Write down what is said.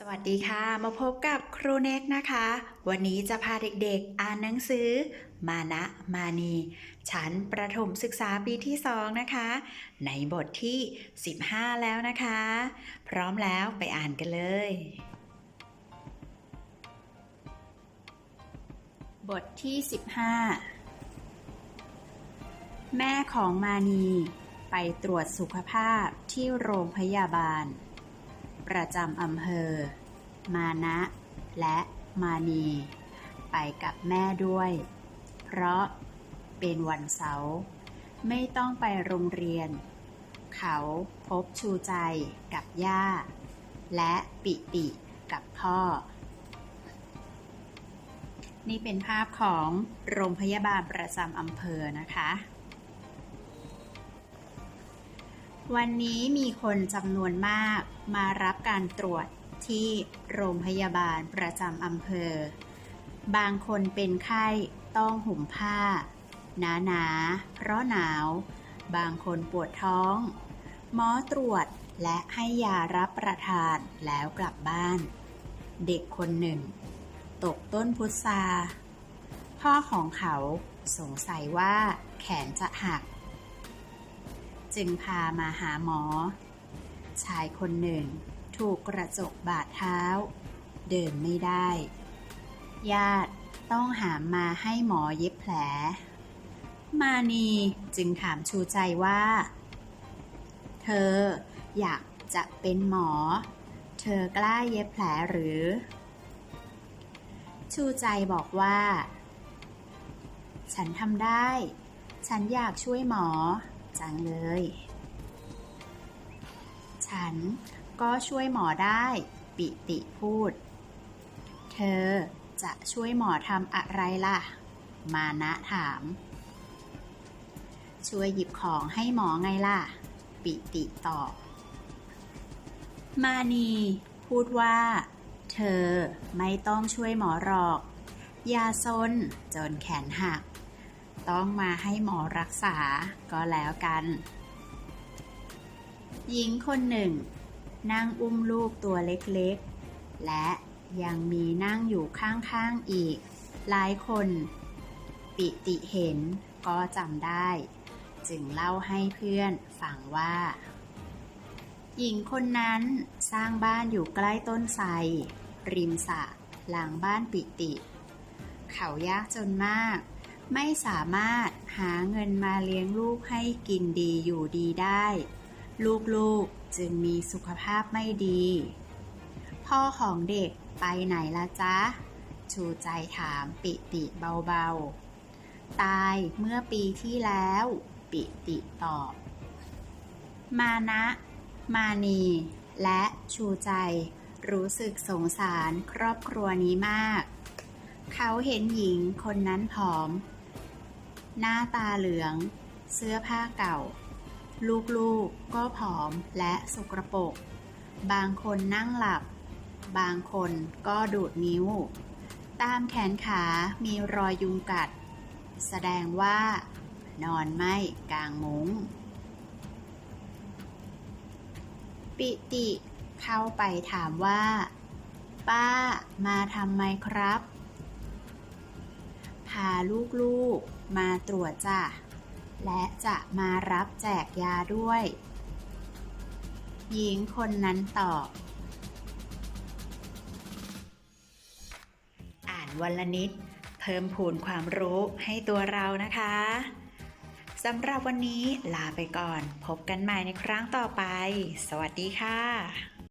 สวัสดีค่ะ มาพบกับครูเน็กนะคะ วันนี้จะพาเด็กๆ อ่านหนังสือ มานะมานี ชั้นประถมศึกษาปีที่2นะคะ ในบทที่ 15 แล้วนะคะ พร้อมแล้วไปอ่านกันเลย บทที่ 15 แม่ของมานีไปตรวจสุขภาพที่โรงพยาบาล ประจำอำเภอ มานะ และมานี ไปกับแม่ด้วย เพราะเป็นวันเสาร์ไม่ต้องไปโรงเรียน เขาพบชูใจกับย่า และปิติกับพ่อ นี่เป็นภาพของโรงพยาบาลประจำอำเภอนะคะ วันนี้มีคนจำนวนมากมารับการตรวจที่โรงพยาบาลประจำอำเภอ บางคนเป็นไข้ต้องห่มผ้า หนาหนาๆเพราะหนาว บางคนปวดท้อง หมอตรวจและให้ยารับประทานแล้วกลับบ้าน เด็กคนหนึ่ง ตกต้นพุทราพ่อของเขาสงสัยว่าแขนจะหัก จึงพามาหาหมอ ชายคนหนึ่ง ถูกกระจกบาดเท้า เดินไม่ได้ ญาติต้องหามมาให้หมอเย็บแผล มานีจึงถามชูใจว่า เธออยากจะเป็นหมอ เธอกล้าเย็บแผลหรือ ชูใจบอกว่า ฉันทำได้ ฉันอยากช่วยหมอ จังเลย ฉันก็ช่วยหมอได้ ปิติพูด เธอจะช่วยหมอทำอะไรล่ะ มานะถาม ช่วยหยิบของให้หมอไงล่ะ ปิติตอบ มานีพูดว่า เธอไม่ต้องช่วยหมอหรอก ยาซนจนแขนหัก ต้องมาให้หมอรักษาก็แล้วกัน หญิงคนหนึ่ง นั่งอุ้มลูกตัวเล็กๆ และยังมีนั่งอยู่ข้างๆอีก หลายคน ปิติเห็นก็จำได้ จึงเล่าให้เพื่อนฟังว่า หญิงคนนั้นสร้างบ้านอยู่ใกล้ต้นไทรริมสระหลังบ้านปิติ เขายากจนมาก ไม่สามารถหาเงินมาเลี้ยงลูกให้กินดีอยู่ดีได้ ลูกๆจึงมีสุขภาพไม่ดี พ่อของเด็กไปไหนละจ๊ะ ชูใจถามปิติเบาๆ ตายเมื่อปีที่แล้ว ปิติตอบ มานะ มานี และชูใจรู้สึกสงสารครอบครัวนี้มาก เขาเห็นหญิงคนนั้นผอม หน้าตาเหลือง เสื้อผ้าเก่า ลูกๆก็ผอมและสกรปรก บางคนนั่งหลับ บางคนก็ดูดนิ้ว ตามแขนขามีรอยยุงกัด แสดงว่า นอนไม่กลางมุง้ง ปิติเข้าไปถามว่า ป้ามาทำไมครับาลูกๆ มาตรวจจ้ะ และจะมารับแจกยาด้วย หญิงคนนั้นตอบ อ่านวันละนิด เพิ่มพูนความรู้ให้ตัวเรานะคะสำหรับวันนี้ลาไปก่อน พบกันใหม่ในครั้งต่อไป สวัสดีค่ะ